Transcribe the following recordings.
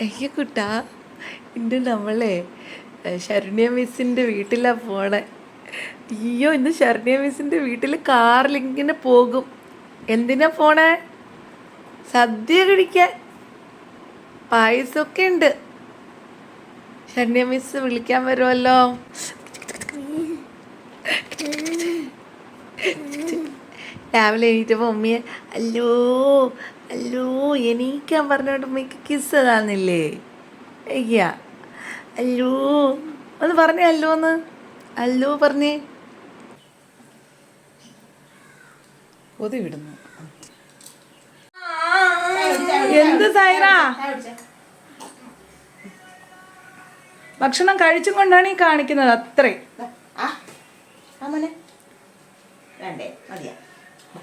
എനിക്ക് കുട്ടാ ഇന്ന് നമ്മളെ ശരണ്യ മിസ്സിന്റെ വീട്ടിലാണ് പോണേ. അയ്യോ ഇന്ന് ശരണ്യ മിസ്സിന്റെ വീട്ടിൽ കാറിൽ ഇങ്ങനെ പോകും. എന്തിനാ പോണേ? സദ്യ കഴിക്കാൻ. പായസമൊക്കെ ഉണ്ട്. ശരണ്യ മിസ് വിളിക്കാൻ വരുമല്ലോ. രാവിലെ എണീറ്റപ്പോൾ ഉമ്മയെ അല്ലോ അല്ലോ എണീക്കാൻ പറഞ്ഞോട്ട് ഉമ്മയ്ക്ക് കിസ് തന്നില്ലേ അയ്യ അല്ലോ ഒന്ന് പറഞ്ഞേ അല്ലോ ഒന്ന് അല്ലോ പറഞ്ഞേ. ഒതു വിടുന്നു. എന്ത് സൈറ? ഭക്ഷണം കഴിച്ചും കൊണ്ടാണ് ഈ കാണിക്കുന്നത് അത്രയും ആ അമ്മനെ വേണ്ടേ മതിയാ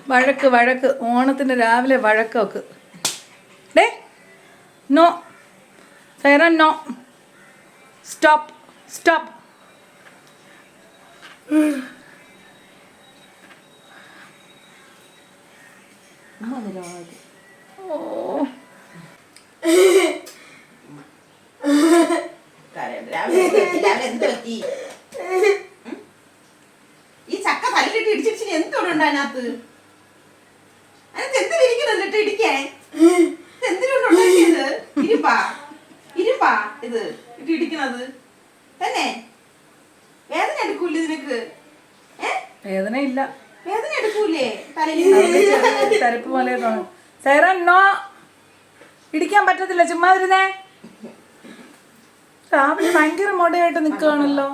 വഴക്ക് വഴക്ക്. ഓണത്തിന് രാവിലെ വഴക്കൊക്കെ. Day no. Saira no. Stop stop. ഈ ചക്ക തല്ലിട്ട് ഇടിച്ചിടിച്ചിട്ട് അതിനകത്ത് അതിനകത്ത് ഇത് എന്തിനുകൊണ്ട് ഉണ്ടാക്കിയത്? ഇരുമ്പാ. ഇരുമ്പാ ഇത് ഇട്ട് ഇടിക്കുന്നത് തന്നെ. വേദന എടുക്കൂലേ നിനക്ക്? ഏ? വേദനയില്ല. വേദന എടുക്കൂലേ ചെറിയ പോലെ സൈറ നോ ഇടിക്കാൻ പറ്റത്തില്ല. ചുമ്മാ ഇരുന്നേ. രാവിലെ ഭയങ്കര മുടയായിട്ട് നിൽക്കുകയാണല്ലോ.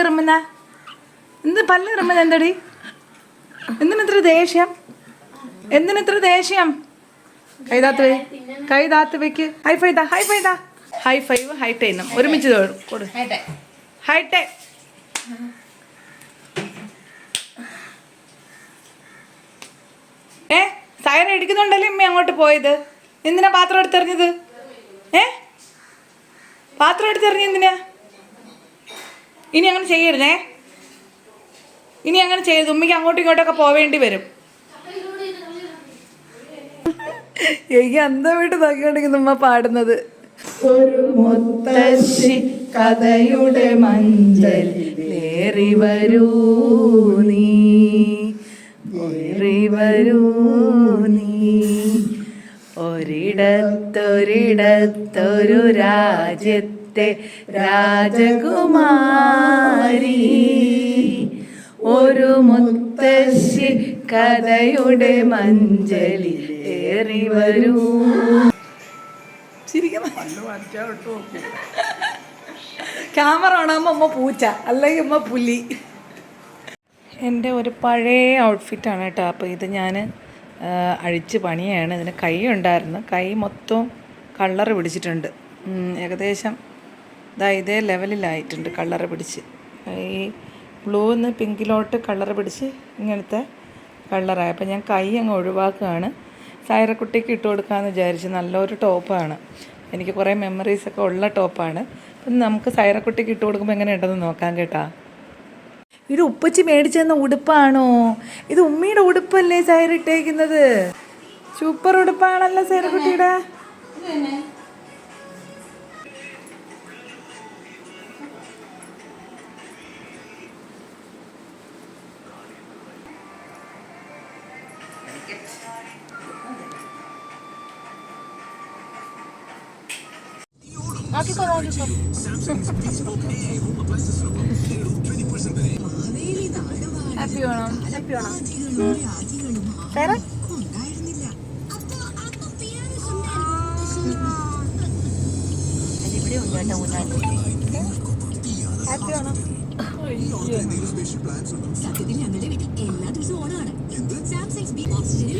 ഇറമ്പുന്ന എന്ത് പല്ല് ഇറമ്പുന്ന എന്തടി? എന്തിനിത്ര ദേഷ്യം? എന്തിനിത്ര ദേഷ്യം? കൈതാത്ത് വേ കൈതാത്ത് വെക്ക് high five high five high five high ടെന്നും ഒരുമിച്ച്. കൊടു. ഹൈ ടെ ഏ? സൈറ ഇടിക്കുന്നുണ്ടല്ലേ ഇമ്മ അങ്ങോട്ട് പോയത്? എന്തിനാ പാത്രം എടുത്തെറിഞ്ഞത്? ഏ? പാത്രം എടുത്തെറിഞ്ഞ എന്തിനാ? ഇനി അങ്ങനെ ചെയ്യരുതേ. ഇനി അങ്ങനെ ചെയ്ത് ഉമ്മയ്ക്ക് അങ്ങോട്ടും ഇങ്ങോട്ടൊക്കെ പോവേണ്ടി വരും. എനിക്ക് അന്തമായിട്ട് നോക്കിക്കൊണ്ടിരിക്കുന്നു ഉമ്മ പാടുന്നത്. ഒരു മുത്തശ്ശി കഥയുടെ മഞ്ചൽ വരൂ നീ. വരൂ നീ. ഒരിടത്തൊരിടത്തൊരു രാജ്യത്തെ രാജകുമാരി. ഒരു മുത്തശ്ശി കഥയുടെ മഞ്ചലി ഏറി വരൂ. ക്യാമറ ആണാകുമ്പോൾ അമ്മ പൂച്ച അല്ലെങ്കിൽ അമ്മ പുലി. എന്റെ ഒരു പഴയ ഔട്ട്ഫിറ്റാണ് കേട്ടോ. അപ്പോൾ ഇത് ഞാൻ അഴിച്ച് പണിയാണ്. ഇതിന് കൈ ഉണ്ടായിരുന്നു. കൈ മൊത്തം കളർ പിടിച്ചിട്ടുണ്ട്. ഏകദേശം ഇതാ ഇതേ ലെവലിലായിട്ടുണ്ട് കളർ പിടിച്ച്. ഈ ബ്ലൂന്ന് പിങ്കിലോട്ട് കളർ പിടിച്ച് ഇങ്ങനത്തെ കളറായി അപ്പോൾ ഞാൻ കൈ അങ്ങ് ഒഴിവാക്കുകയാണ്. സൈറക്കുട്ടിക്ക് ഇട്ട് കൊടുക്കാമെന്ന് വിചാരിച്ച് നല്ലൊരു ടോപ്പാണ് എനിക്ക് കുറേ മെമ്മറീസൊക്കെ ഉള്ള ടോപ്പാണ് അപ്പം നമുക്ക് സൈറക്കുട്ടിക്ക് ഇട്ട് കൊടുക്കുമ്പോൾ എങ്ങനെ ഉണ്ടെന്ന് നോക്കാം കേട്ടാ. ഇത് ഉപ്പച്ചി മേടിച്ചെന്ന ഉടുപ്പാണോ? ഇത് ഉമ്മിയുടെ ഉടുപ്പല്ലേ സൈറിട്ടേക്കുന്നത് സൂപ്പർ ഉടുപ്പാണല്ലോ സൈറക്കുട്ടിയുടെ ഇത് തന്നെ ഹാപ്പി വേണം. ഹാപ്പി വേണം. വേണം. സത്യത്തിൽ ഞങ്ങളുടെ വീട്ടിൽ എല്ലാ ദിവസവും ഓണമാണ്. സാംസങ് ബി ഓക്സിജനിൽ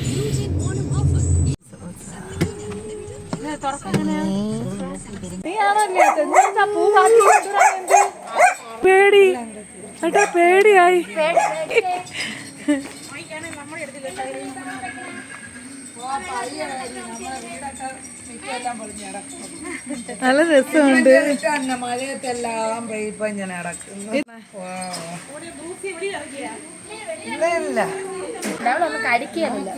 പേടി ഏട്ടാ പേടിയായി നല്ല രസമുണ്ട് മഴയത്തെല്ലാം പെയ്യപ്പോ ഇങ്ങനെ നടക്കുന്നു ഇല്ല കടിക്കാനില്ല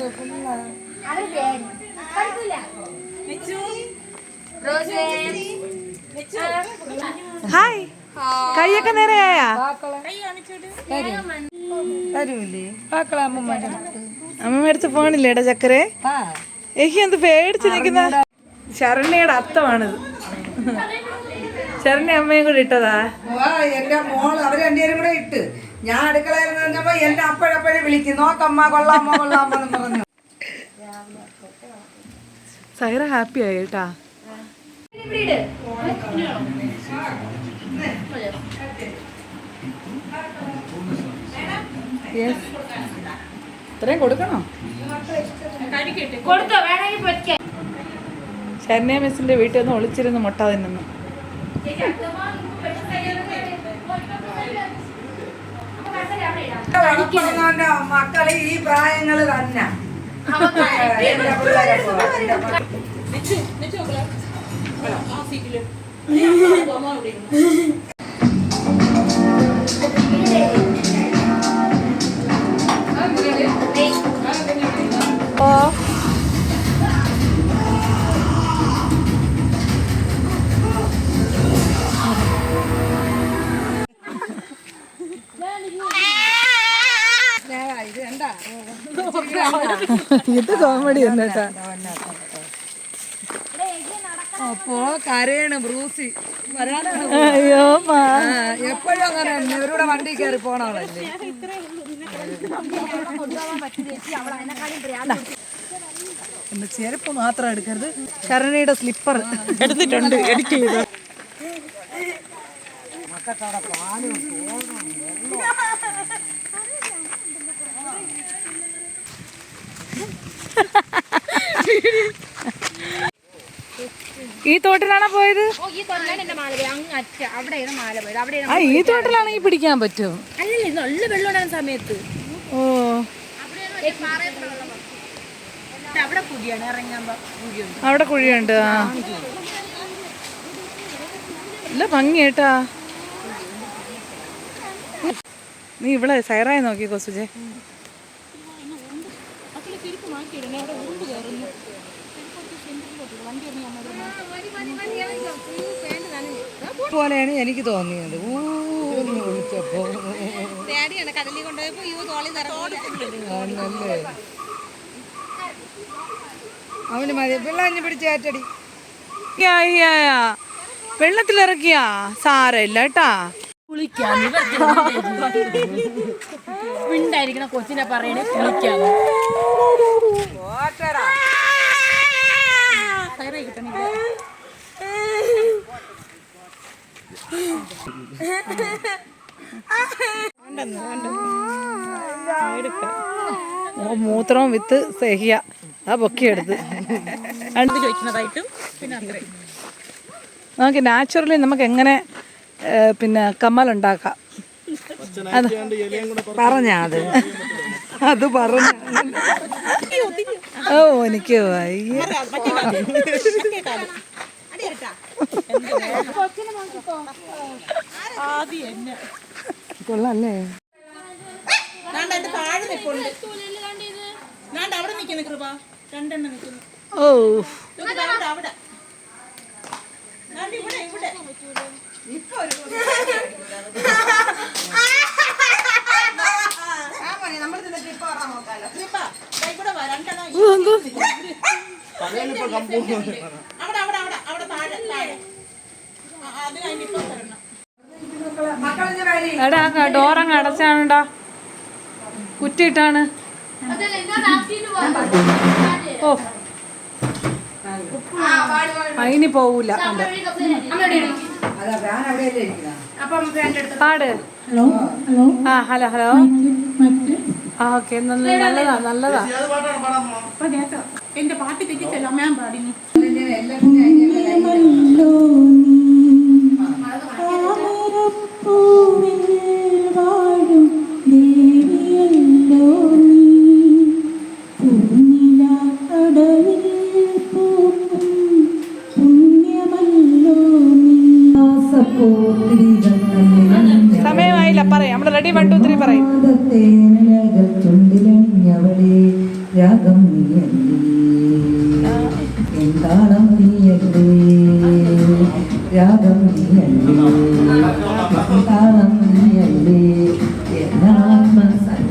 ഹായ് കൈയൊക്കെ നേരെയായ ഫോണില്ലേടാ ചക്കരെ? ആ. എനിക്ക് എന്ത് പേടിച്ച് നിൽക്കുന്ന? ശരണ്യയുടെ അത്തമാണിത്. ശരണ്യ അമ്മയും കൂടെ ഇട്ടതാ? എന്റെ മോൾ അവർ രണ്ടുപേരും കൂടെ ഇട്ട്. ഞാൻ അടുക്കളയിൽ നിന്നപ്പോ എന്നെ അപ്പോഴപ്പോഴും വിളിക്കും നോക്കമ്മ കൊള്ളാമ്മ കൊള്ളാമ്മ എന്ന് പറഞ്ഞു. സൈറ ഹാപ്പി ആയി കേട്ടാ. ഇത്രയും കൊടുക്കണോ? ശരണ്യ മിസ്സിന്റെ വീട്ടിൽ നിന്ന് ഒളിച്ചിരുന്ന് മുട്ട തിന്നുന്നു. മക്കൾ ഈ പ്രായങ്ങൾ തന്നെ. നിച്ചു നിച്ചു. ഓ സ്നേഹ, ഇത് കോമഡി തന്നെ കേട്ടാ അപ്പോ കരയാണ് ബ്രൂസി. അയ്യോ എപ്പോഴും അങ്ങനെ. ഇവരുടെ വണ്ടി കയറി പോണവളല്ലേ എന്റെ ചെരുപ്പ് മാത്രം എടുക്കരുത്. ശരണിയുടെ സ്ലിപ്പർ എടുത്തിട്ടുണ്ട്. എഡിറ്റ് ചെയ്ത്. ഈ Ha ha ഓ ഈ തോട്ടിലാണോ പോയത്? ആ ഈ തോട്ടിലാണെങ്കിൽ പിടിക്കാൻ പറ്റും അല്ലല്ലേ നല്ല വെള്ളം ഉണ്ടാകുന്ന സമയത്ത്. ഓ. അവിടെ കുഴിയുണ്ട്. ആ. ഭംഗി കേട്ടാ നീ ഇവിടെ സൈറായി നോക്കി സുജെ. പോലെയാണ് എനിക്ക് തോന്നിയത്. ഊന്ന് വിളിച്ചപ്പോ. ആണല്ലേ. അവന് മതി. പിള്ളഞ്ഞു പിടിച്ചേറ്റടി വെള്ളത്തിലിറക്കിയാ? സാരമില്ല കേട്ടാ. ഉണ്ടായിരിക്കണ കൊച്ചിനെ പറയണേ കുളിക്കാൻ ഓ മൂത്രവും വിത്ത് സഹിയ. ആ പൊക്കിയെടുത്ത്. ചോദിക്കുന്നതായിട്ടും പിന്നെ അത്രയും നമുക്ക് നാച്ചുറലി നമുക്ക് എങ്ങനെ പിന്നെ കമ്മലുണ്ടാക്കാം അത് പറഞ്ഞ അത്. അത് പറഞ്ഞ. ഓ എനിക്ക് വയ്യ. കൊള്ളാല്ലേ? അവിടെ നിൽക്കുന്നു കൃപ. രണ്ടെണ്ണം നിൽക്കുന്നു. ഓ അവിടെ ഇവിടെ ഇവിടെ. ഇപ്പൊ ഒരു ആ മോനെ നമ്മൾ ഇതിന്റെ കൃപ പറഞ്ഞാൽ നോക്കാലോ കൃപ ദാ ഇവിടെ വാ രണ്ടെണ്ണം ഈ അവിടെ അവിടെ അവിടെ അവിടെ താഴെ താഴെ ആ, അത് കഴിഞ്ഞിപ്പോ തരണം മക്കളിഞ്ഞ വരി എടാ ഡോറങ്ങ് അടച്ചാണടാ? കുറ്റിയിട്ടാണ്. ഓ. അതിന് പോവൂല. ഞാൻ പാട്. ആ ഹലോ ഹലോ. ആ ഓക്കെ നല്ലതാ നല്ലതാ എന്റെ പാട്ട് തെറ്റിച്ചല്ലോ അമ്മയാൻ പാടിന്.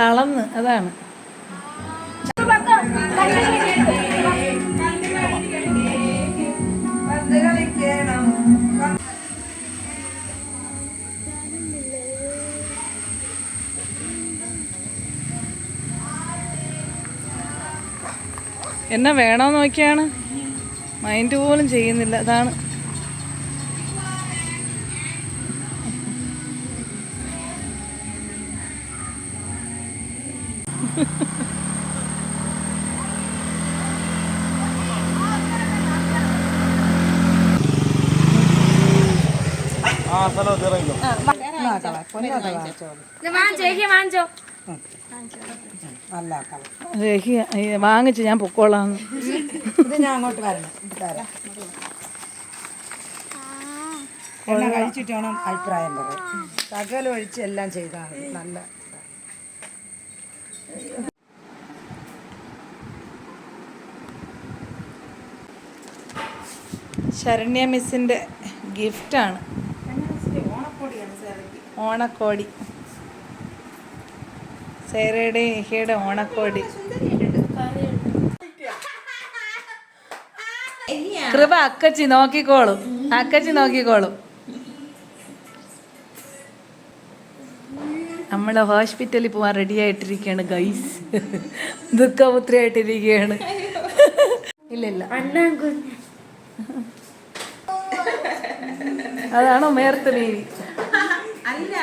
തളന്ന് അതാണ്. എന്നാ വേണോന്ന് നോക്കിയാണ്. മൈൻഡ് പോലും ചെയ്യുന്നില്ല അതാണ്. വാങ്ങിച്ചോ ഞാൻ പൊക്കോളാം. ഇത് ഞാൻ അങ്ങോട്ട് വരണം. തരാം. എണ്ണ കഴിച്ചിട്ട് വേണം അഭിപ്രായം പറയാം തകൽ ഒഴിച്ച് എല്ലാം ചെയ്താൽ നല്ല. ശരണ്യ മിസ്സിന്റെ ഗിഫ്റ്റാണ് ഓണക്കോടി. സേരയുടെ ഇഹയുടെ ഓണക്കോടി. കൃപ അക്കച്ചി നോക്കിക്കോളും. അക്കച്ചി നോക്കിക്കോളും. നമ്മൾ ഹോസ്പിറ്റലിൽ പോകാൻ റെഡി ആയിട്ടിരിക്കുകയാണ് ഗൈസ് ദുഃഖപുത്രി ആയിട്ടിരിക്കുകയാണ് ഇല്ലില്ല. അതാണോ മേർത്ത മേരി അല്ല.